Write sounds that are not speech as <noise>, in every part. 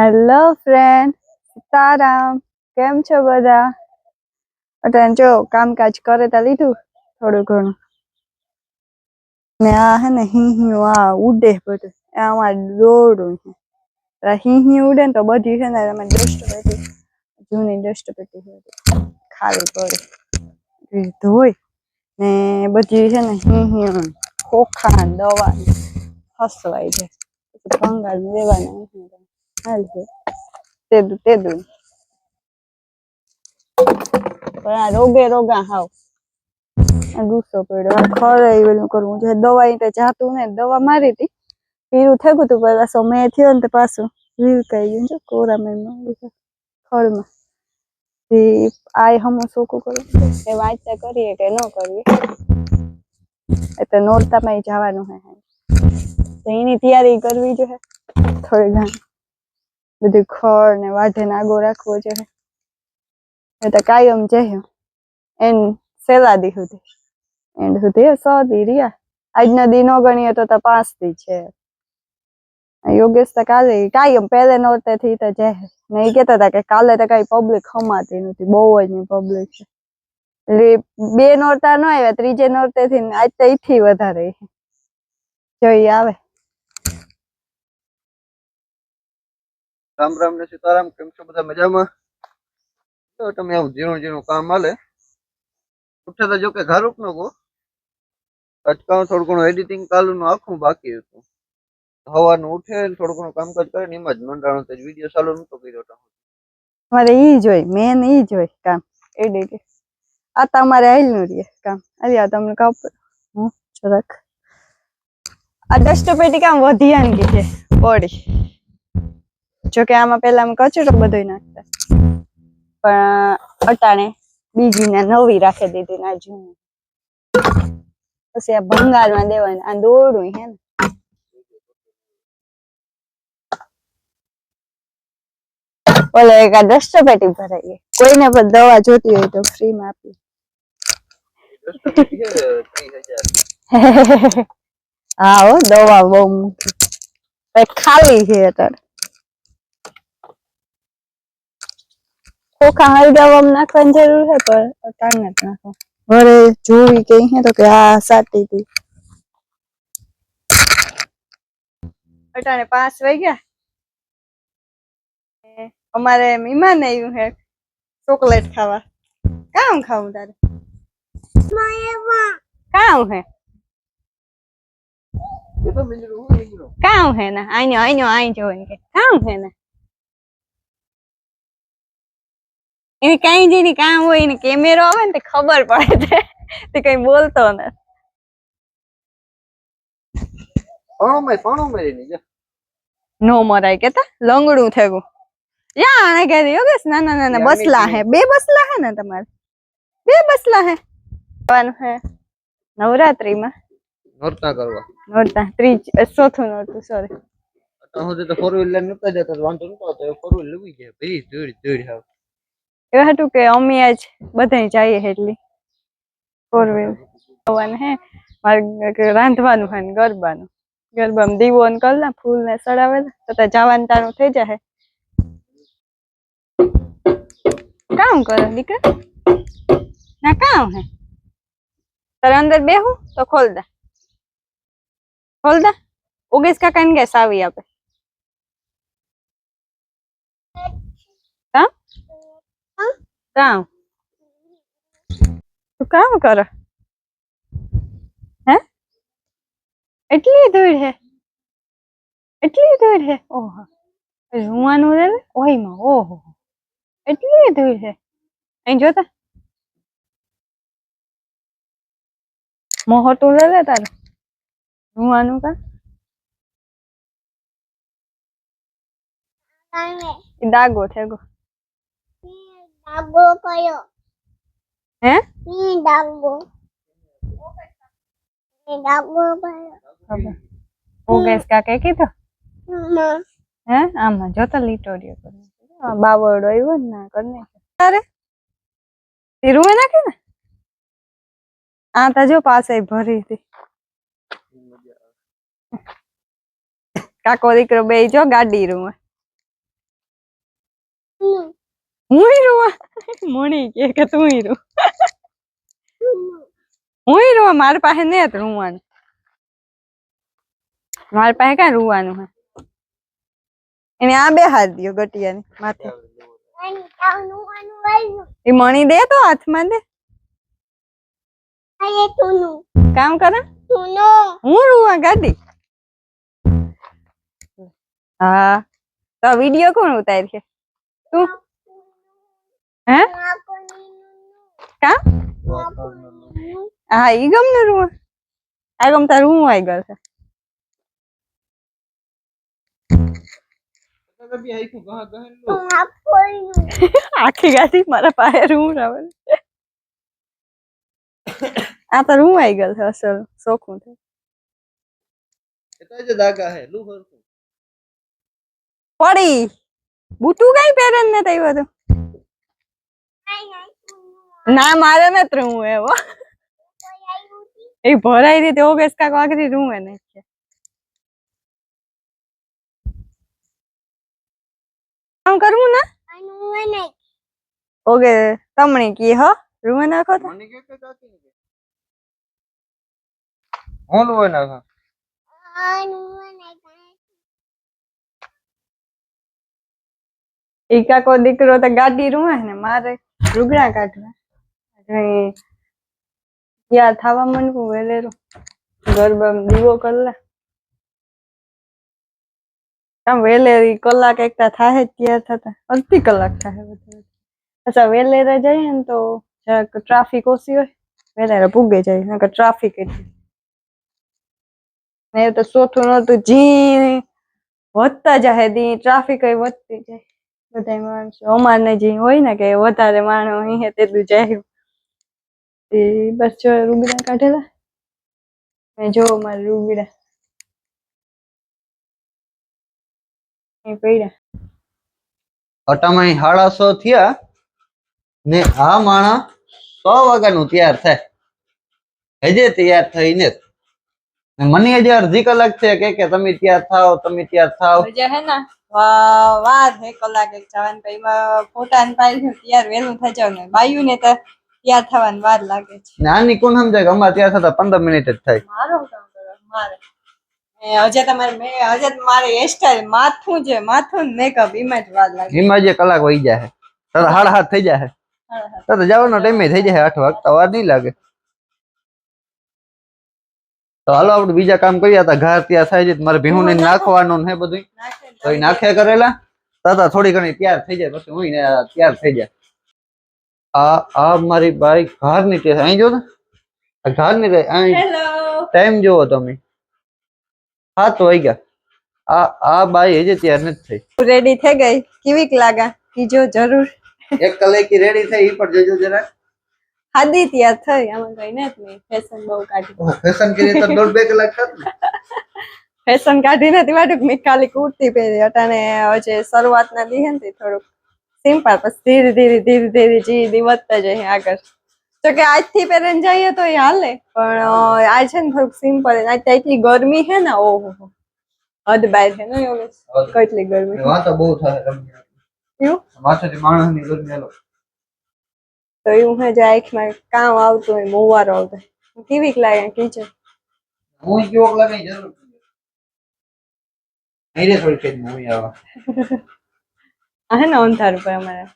Hello friend, Sitaram, કેમ છો બધા? અટેન જો કામકાજ કરે તા લીધું થોડું ઘણું. ને આ હે ને હી આ ઉડે બધું. આમાં દોડું છે. હી હી ઉડે ને તો બધી છે ને અમે ડસ્ટ પેટી જૂની ડસ્ટ પેટી હતી. ખાલી પડે. ધોઈ ને બધી છે ને હી હી ખોખા, દવા હસવાય છે ભંગાર દેવાના હાલ તેદુ તેદુ પણ આ રોગે, રોગા હાવ. ગુસ્સો પડ્યો. આ ખરે ઓલું કરવું છે દવા તો જાતું ને, દવા મારી હતી પીરું થયું હતું પેલા પાછો મેં થયો ને પાછું વિલકાઈ ગયું છે કોરામાં ખળમાં. આય હમું સોકું કરું. એ વાંચતા કરીએ કે ન કરીએ. એ તો નોરતામાં જવાનું હે. એની તૈયારી કરવી જોઈએ. થોડી ઘણી. બધું ખળ ને વાઢે નાગો રાખવો જોઈએ. તો કાયમ જહ્યો. સેલા દી સુધી. એન્ડ સુધી સો દી રહ્યા. આજના દી નો ગણીએ તો પાંચ દી છે. યોગેશ તો કાલે કાયમ પહેલે નોતે થી તો જહે. ને એ કહેતા હતા કે કાલે તો કઈ પબ્લિક ખમાતી નથી. બહુ જ ની પબ્લિક છે. એટલે બે નોરતા ન આવ્યા, ત્રીજે નોરતે થી આજ તો ઈથી વધારે છે. જોઈ આવે. રામ રામ ને સીતારામ, કેમ છો બધા મજામાં? તમે આવું ઝીણું ઝીણું કામ હાલે? ઉઠે તો જો કે ઘારૂક નો ગો અટકાવ થોડું ઘણું એડિટિંગ કાલનું આખું બાકી હતું. હવાનું ઉઠે થોડું ઘણું કામકાજ કરે ને એમાં જ મંડાણો તો વીડિયો ચાલુ નતો કર્યો તો. મારે ઈ જોઈ મેન ઈ જોઈ કામ એડિટિંગ આ તમારે આઈલનું રે કામ. અરે આ તમને કાપ હું જરાક. આ ડસ્ટ પેટી કામ વધ્યાની છે, પડી. જોકે આમાં પેલા અમે કચરો બધો નાખતા. પણ અટાણે બીજી ને નવી રાખી દીધી ના જૂની. પછી આ ભંગારમાં દેવાની, આ દોડું હે ને. ઓલે એક આ ડસ્ટ ભરાઈએ. કોઈને પણ દવા જોતી હોય તો ફ્રી માં આપી <laughs> હા હો, દવા બહુ મૂકી. ખાલી છે અત્યારે. ખોખા હળગાવામાં નાખવાની જરૂર છે પણ અટાણ જ નાખો. ઘરે જોવી કઈ હે તો કે આ સાટી હતી. અટાણે પાંચ વાગ્યા. અમારે મહેમાન આવ્યું હે ચોકલેટ ખાવા. કામ ખાવું તારે? કામ હે? કામ હે ને? આઈનો આઈનો આઈ જો કે. કામ હે ને? એને કઈ જેની કામ હોય એને કેમેરો આવે ને તે ખબર પડે છે. તે કઈ બોલતો ને પાણું માં પાણું મારી ની નો મરાય કેતા લંગડું થયું યા આને કહે દીયો ના ના ના ના બસલા હે બે બસલા હે ને તમારે. બે બસલા હે. આવવાનું હે નવરાત્રીમાં. નોરતા કરવા. નોરતા ત્રીજ ચોથું નોરતું સોરી અત્યાર સુધી તો ફોર વ્હીલર નતા જતા વાંધો નતો તો ફોર વ્હીલર લઈ ગયા. ભાઈ દૂર દૂર હાવ. એવું હતું કે અમે આજ બધાય જઈએ એટલી ફોર વ્હીલ હે, મારે રાંધવાનું હે ને ગરબાનું. ગરબામાં દીવો ને કરના ફૂલ ને સડાવે તો જવાનું તારું થઈ જાય કામ કરો દીકરા? ના કામ હે? તારે અંદર બેહું તો ખોલ ખોલદા ખોલ દે. ઉગેશ કાકા ને ગેસ સાવી આપે કામ કામ તું કામ કરો? હે? એટલી દૂર હે? એટલી દૂર હે? ઓહો. રૂવાનું રે ઓહીમાં ઓહો. એટલી દૂર હે? અહીં જોતા મોહો લે લે તારું. રૂવાનું કા દાગો છે ડાબો કયો હે ની ડાબો ની ડાબો કયો ખબર ઉગેશ કાકે કીધું મમ્મા હે આમાં જોતા લીટોડિયો કરી આ બાવળો આવ્યો ને ના કરી તારે એ રૂમે નાખે ને આ તા જો પાસે ભરી હતી કાકો દીકરો બે જો ગાડી રૂમે નું હું રૂવા મોણી કે તું હું રૂવા પાસે ને પાસે ક્યાં રૂવાનું એને આ બે હાથ દયો ગટિયાની એ મણી દે તો હાથમાં દે. કામ કરે. હું રૂવા ગાડી? હા. તો વીડિયો કોણ ઉતાર છે તું? હે? કા? હા, ઈ ગમ ને રૂવા આ ગમ તારું હું આઈ ગયો છે. આખી ગાડી મારા પાસે રૂમ આ તો રૂમ આઈ ગયો છે, અસલ શોખું છે. હે પડી. બુટું કઈ પહેરે ને તઈ બધું. ના મારે નથી રૂમ એવો. એ ભરાઈ રીતે ઓગેસ કાક વાગરી રૂવે છે. કામ કરવું ને? ઓગે તમને કી હો? રૂમ નાખો તો. ને હું નાખો નાખા? ઈ કાકો દીકરો તો ગાડી રૂવે ને મારે રૂગડા કાઢવા. એટલે ત્યાં થવા માંડવું વેલેરો ગરબા દીવો કલાક આમ વેલેરી કલાક એકતા થાય જ તૈયાર થતા. અડધી કલાક થાય વધારે અચ્છા, વેલેરે જઈએ ને તો જરાક ટ્રાફિક ઓછી હોય. વેલેરે પૂગે જાય, નકર ટ્રાફિક એટલી ને તો ચોથું નતું, જી વધતા જાય દી ટ્રાફિક વધતી જાય. બધા માણસો અમારને જે હોય ને કે વધારે માણો અહીં તેટલું જાય એ બસ જો રૂબીડા કાઢેલા. ને જો મારા રૂબીડા. એ પડ્યા થયા ને આ માણા સો વાગ્યાનું તૈયાર થાય. હજે તૈયાર થઈને ને. મને હજી અડધી કલાક છે કે કે તમે તૈયાર થાવ તમે તૈયાર થાવ હે ને? વાર હે કલાક એક જવાનું તો એમાં ફોટા ને પાડી છે તૈયાર વહેલું થઈ જાવ ને. બાયું ને તો તૈયાર થવાની વાર લાગે છે. ને આની કોણ સમજાય કે અમારે તૈયાર થતા પંદર મિનિટ જ થાય. મારો કામ કરો? મારે. એ હજે તમારે મેં હજે તો મારે હેરસ્ટાઈલ માથું છે માથું મેકઅપ એમાં જ વાર લાગે. એમાં જે કલાક વહી જાય તો હાડા હાથ થઈ જાય તો જવાનો ટાઈમે થઈ જાય આઠ વાગતા. વાર નહીં લાગે. તો હાલો આપણે બીજા કામ કર્યા હતા. ઘર ત્યાં થાય છે. મારે ભીહું ને નાખવાનું ને હે બધું તો એ નાખ્યા કરેલા? તથા થોડી ઘણી તૈયાર થઈ જાય પછી હું તૈયાર થઈ જાય. આ આ મારી બાઈક ઘરની તે અહીં જો ને. આ ઘરની તે અહીં. હેલો ટાઈમ જોવો તમે. સાત વાગ્યા આ આ બાઈ હજી તૈયાર નથી થઈ. રેડી થઈ ગઈ? કેવીક લાગા? કીજો જરૂર. એક કલાકી રેડી થઈ ઈ પણ જોજો જરા હાદી તૈયાર થઈ. આમાં કઈ ને જ નહીં ફેશન બહુ કાઢી. ફેશન કરી તો દોઢ બે કલાક થાત ને. <laughs> ફેશન કાઢી નથી વાટું મેં ખાલી કુર્તી પહેરી અટાણે હજે શરૂઆતના દી હે ને થોડુંક સિમ્પલ પછી ધીરે ધીરે ધીરે ધીરે જી દી વધતા જાય આગળ. તો કે આજથી પહેરીને જઈએ તો એ હાલે પણ આજ છે ને થોડુંક સિમ્પલ આજ તો એટલી ગરમી છે ને ઓહો હદ બાય છે ને યોગેશ? કેટલી ગરમી વાં તો બહુ થાય એવું? માથેથી માણસની ગરમી હાલો તો એવું હે જો આંખમાં કામ આવતું હોય મોવારો આવતો કેવીક લાગે કીચો હું કેવો લાગે જરૂર. અહીં રે થોડી ખેદ મમ્મી આવા. <laughs> આ હે ને અંધારું પર અમારે.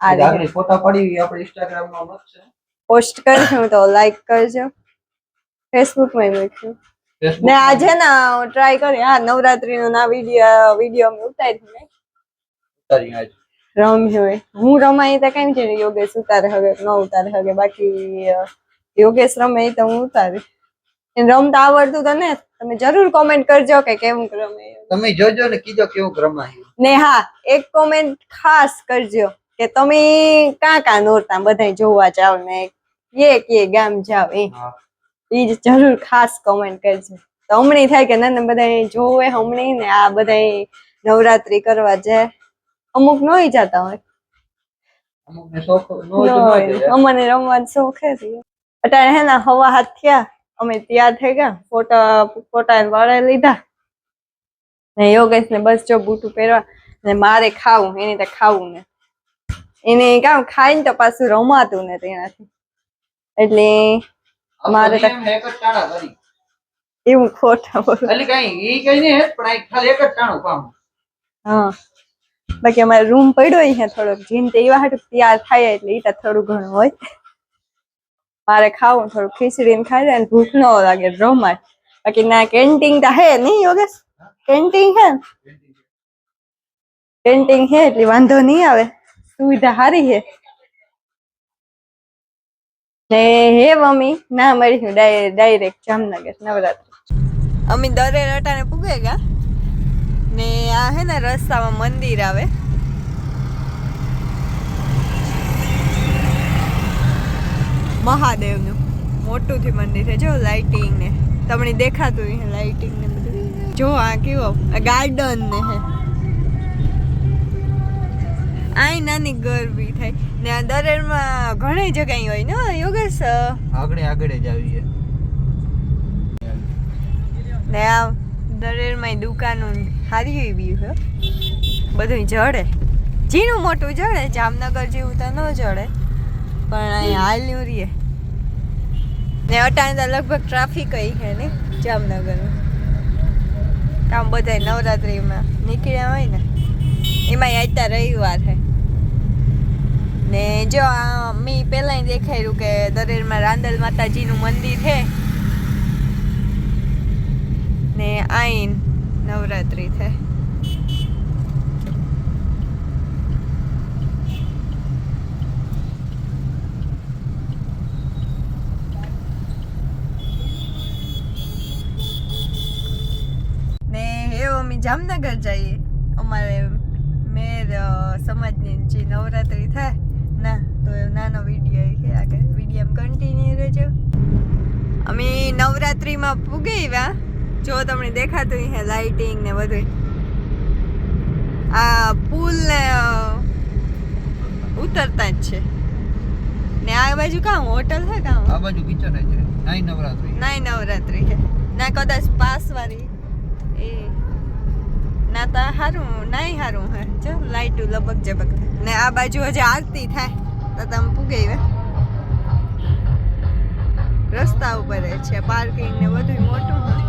આ આગળ ફોટા પડી આપણે ઇન્સ્ટાગ્રામમાં મત છે. પોસ્ટ કરશું તો લાઈક કરજો. ફેસબુકમાં મૂકશું ને આજે ના ટ્રાય કરી હા નવરાત્રી નો ના વીડિયો વીડિયો અમે ઉતારી ઉતારી આજ. રમ્યું હું રમાય તો કેમ છે યોગેશ ઉતારે હવે ન ઉતારે હવે બાકી યોગેશ રમે તો હું ઉતારી રમતા આવડતું તને તમે જરૂર કોમેન્ટ કરજો કે કેવું રમે. તમે જોજો ને કીજો કેવું રમાય ને હા એક કોમેન્ટ ખાસ કરજો કે તમે કા કા નોરતા બધા જોવા જાવ ને કે કે ગામ જાવ એ. ઈ જરૂર ખાસ કોમેન્ટ કરજો. તો હમણાં થાય કે ના બધા જોવે હમણાં ને આ બધા નવરાત્રી કરવા જાય. અમુક નોઈ જતા હોય. અમને રમવાનો શોખ છે. અત્યારે હે ને હવા હાથ થયા. અમે તૈયાર થઈ ગયા ફોટા ફોટા વાળા લીધા. ને યોગેશ ને બસ જો બૂટું પહેરવા ને મારે ખાવું એની તો ખાવું ને. એને કામ ખાઈને તો પાછું રમાતું ને તેનાથી. એટલે મારે તો- એવું ખોટા બોલું. હા બાકી અમારે રૂમ પડ્યો હોય થોડોક. જીન તે એવા હાટું તૈયાર થાય એટલે એ તો થોડું ઘણું હોય. મારે ખાવું થોડું ખીચડી ને ખાઈ ને ભૂખ ન લાગે, રમાય. બાકી ના કેન્ટીન તો હે નહીં, યોગેશ? કેન્ટીન હે? કેન્ટીન હે એટલે વાંધો નહીં આવે. સુવિધા સારી હે ને હે મમ્મી, ના મળી ડાયરેક્ટ જામનગર, નવરાત્રી. અમે દરે રટાને પૂગે ગયા ને આ હે ને રસ્તામાં મંદિર આવે. મહાદેવનું. મોટું થી મંદિર છે. જો લાઇટિંગ ને તમને દેખાતું હશે લાઇટિંગ ને બધું. જો આ કેવો? ગાર્ડન ને હે. આય નાની ગરબી થાય. ને આ દરેરમાં ઘણી જગ્યાએ હોય ને યોગેશ? આગળ આગળ જ આવીએ. ને આ દરેરમાં દુકાનો સારી એવી છે બધું જડે. ઝીણું મોટું જડે જામનગર જેવું તો ન જડે. પણ અહીંયા હાલ્યું રીએ. ને અટાણે તો લગભગ ટ્રાફિક છે ને જામનગરમાં કામ બધા નવરાત્રિમાં નીકળ્યા હોય ને, એમાંય અત્યારે રવિવાર છે ને જો આ મેં પહેલાં દેખાયું કે દરેરમાં રાંદલ માતાજીનું મંદિર છે ને આઈન નવરાત્રિ થાય ને એવું અમે જામનગર જઈએ. અમારે મેર સમાજની જે નવરાત્રી થાય ના તો એ નાનો વીડિયો છે આગળ વીડિયો કન્ટિન્યુ રહેજો. અમે નવરાત્રીમાં પૂગી આવ્યા જો તમને દેખાતું હે લાઇટિંગ ને બધું આ પુલ ને ઉતરતા જ છે. ને આ બાજુ કામ હોટલ છે કામ આ બાજુ કિચન છે. નાઈ નવરાત્રી. નાઈ નવરાત્રી છે. ના કદાચ પાસ વાળી એ ના તા હારું, નાય હારું હે. જો, લાઈટું લબક જબક ને આ બાજુ હજી આરતી થાય, તો તમે પૂગે રસ્તા ઉપર છે પાર્કિંગ ને બધું મોટું હોય.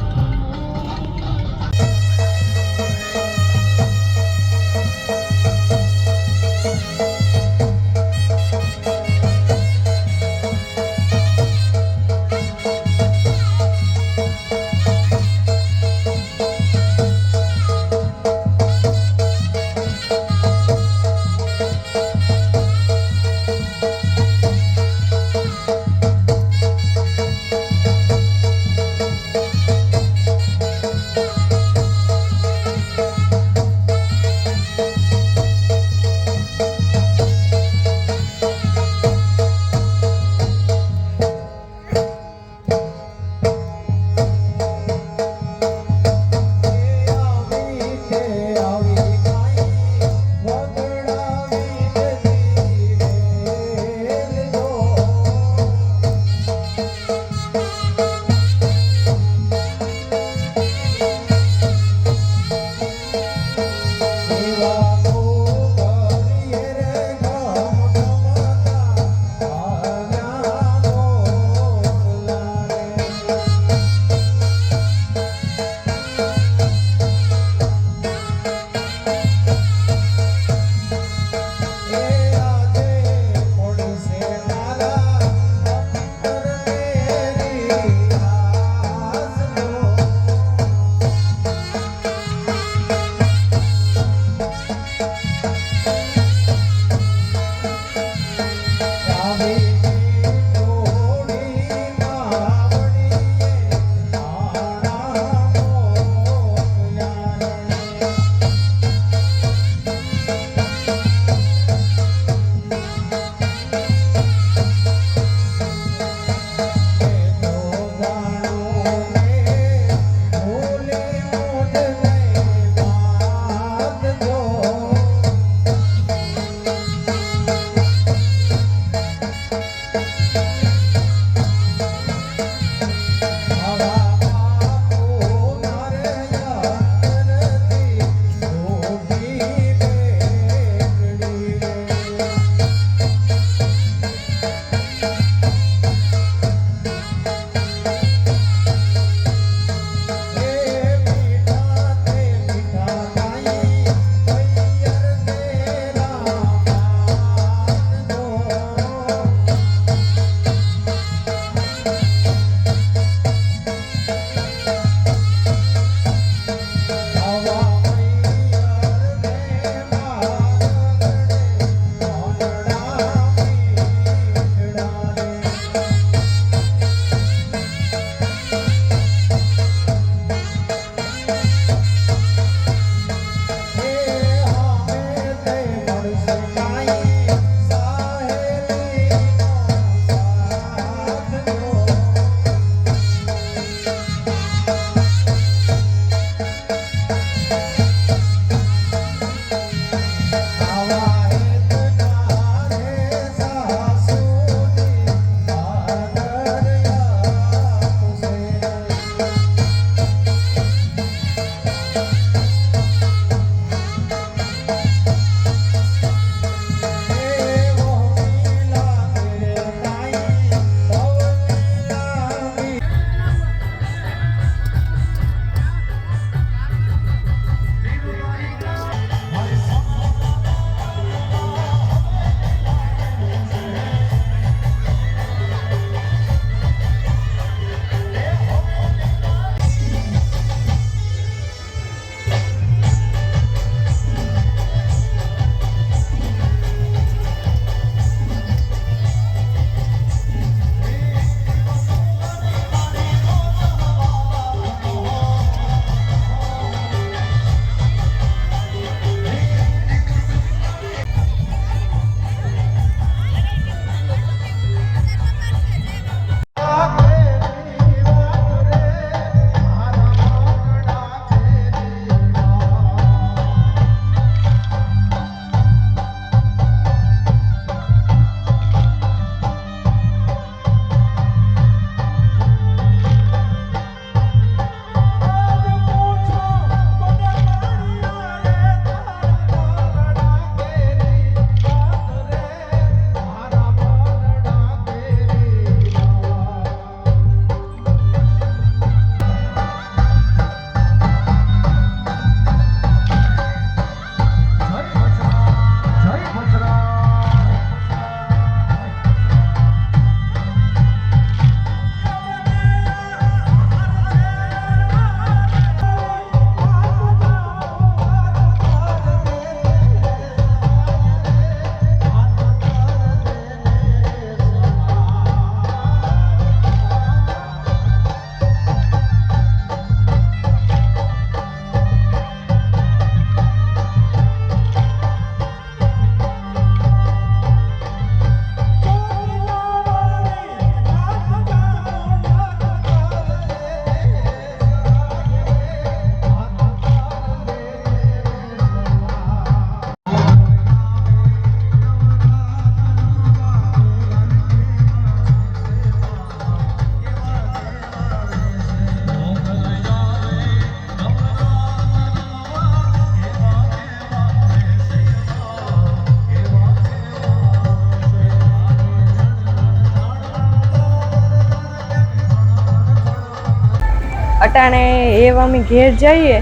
અટાણે એવું અમે ઘેર જઈએ.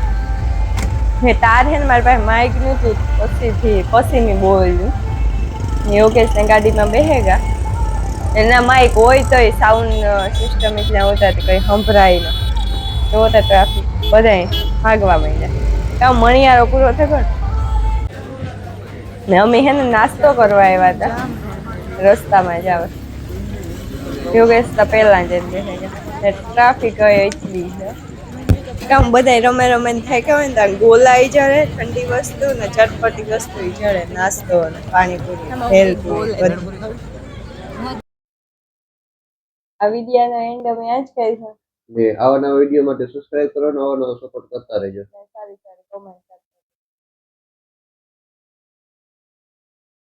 ને તાર ને મારી પાસે માઇક નહોતું, પછીથી પછી મેં બોલ્યું. યોગેશ ને ગાડીમાં બેહેગા. એના માઇક હોય તોય સાઉન્ડ સિસ્ટમ એટલે હોતા તો કંઈ સંભળાય ન. તો હોતા ટ્રાફિક બધાય ભાગવા માંડ્યા. કામ મણિયારો પૂરો થયો ને અમે હે ને નાસ્તો કરવા આવ્યા હતા. રસ્તામાં જ આવે. યોગેશ તો પહેલાં જ ટ્રાફિક હોય એટલી છે. કામ બધા રમે રમે થાય કે હોય ને ત્યાં ગોલાઈ જડે ઠંડી વસ્તુ ને ચટપટી વસ્તુ ઈ જડે નાસ્તો ને પાણીપુરી ભેલપુરી બધું. આ વિડિયાનો એન્ડ અમે આજ જ કરીશું ને આવા નવા વીડિયો માટે સબસ્ક્રાઇબ કરો અને આવા નવા સપોર્ટ કરતા રહેજો. સારી સારી કોમેન્ટ